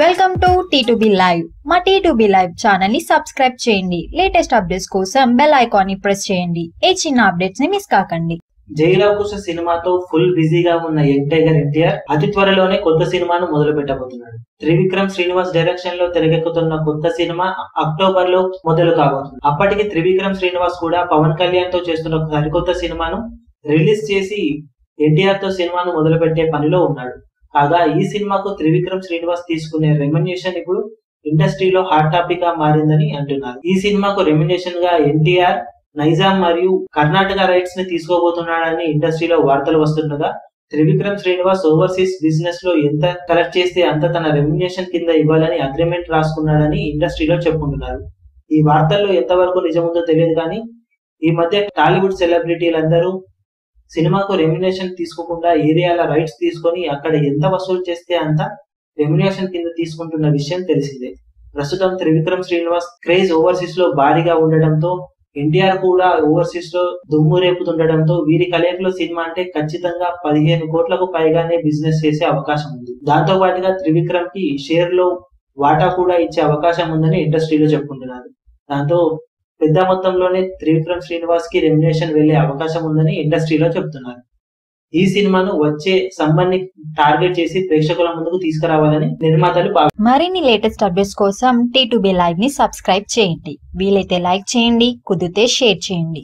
Welcome to T live మా T live ఛానల్ని subscribe చేయండి. లేటెస్ట్ అప్డేట్స్ కోసం బెల్ ఐకాన్ని ప్రెస్ చేయండి. ఏ చిన్న అప్డేట్స్ని మిస్ కాకండి. జైలవకుశ సినిమాతో ఫుల్ బిజీగా ఉన్న యంగ్ టైగర్ ఎన్టీఆర్ అతి త్వరలోనే కొత్త సినిమాను మొదలు పెట్టబోతున్నాడు త్రివిక్రమ్ శ్రీనివాస్ డైరెక్షన్లో తెరకెక్కుతున్న కొత్త సినిమా అక్టోబర్లో మొదలు కాబోతుంది. అప్పటికి త్రివిక్రమ్ శ్రీనివాస్ కూడా పవన్ కళ్యాణ్తో చేస్తున్న సరికొత్త సినిమాను రిలీజ్ చేసి ఎన్టీఆర్తో సినిమాను మొదలు పెట్టే పనిలో ఉన్నాడు. కాగా ఈ సినిమాకు త్రివిక్రమ్ శ్రీనివాస్ తీసుకునే రెమ్యునేషన్ ఇప్పుడు ఇండస్ట్రీలో హాట్ టాపిక్గా మారిందని అంటున్నారు. ఈ సినిమాకు రెమ్యునేషన్గా ఎన్టీఆర్ నైజాం మరియు కర్ణాటక రైట్స్ని తీసుకోబోతున్నాడని ఇండస్ట్రీలో వార్తలు వస్తుండగా త్రివిక్రమ్ శ్రీనివాస్ ఓవర్సీస్ బిజినెస్లో ఎంత కలెక్ట్ చేస్తే అంత తన రెమ్యునేషన్ కింద ఇవ్వాలని అగ్రిమెంట్ రాసుకున్నాడని ఇండస్ట్రీలో చెప్పుకుంటున్నారు. ఈ వార్తల్లో ఎంతవరకు నిజముందో తెలియదు కానీ ఈ మధ్య టాలీవుడ్ సెలబ్రిటీలందరూ సినిమాకు రెమ్యునేషన్ తీసుకోకుండా ఏరియాల రైట్స్ తీసుకొని అక్కడ ఎంత వసూలు చేస్తే అంత రెమ్యునేషన్ కింద తీసుకుంటున్న విషయం తెలిసిందే. ప్రస్తుతం త్రివిక్రమ్ శ్రీనివాస్ క్రేజ్ ఓవర్సీస్లో భారీగా ఉండడంతో ఎన్టీఆర్ కూడా ఓవర్సీస్లో దుమ్ము రేపుతుండడంతో వీరి కలయికలో సినిమా అంటే ఖచ్చితంగా పదిహేను కోట్లకు పైగానే బిజినెస్ చేసే అవకాశం ఉంది. దాంతో పాటుగా త్రివిక్రమ్కి షేర్లో వాటా కూడా ఇచ్చే అవకాశం ఉందని ఇండస్ట్రీలో చెప్పుకుంటున్నారు. దాంతో పెద్ద మొత్తంలోనే త్రివిక్రమ్ శ్రీనివాస్కి రెమ్యునేషన్ వెళ్ళే అవకాశం ఉందని ఇండస్ట్రీలో చెప్తున్నారు. ఈ సినిమాను వచ్చే సంబంధి టార్గెట్ చేసి ప్రేక్షకుల ముందుకు తీసుకురావాలని నిర్మాతలు మరిన్ని లేటెస్ట్ అప్డేట్స్ కోసం టీ లైవ్ని సబ్స్క్రైబ్ చేయండి. వీలైతే లైక్ చేయండి కుదిరితే షేర్ చేయండి.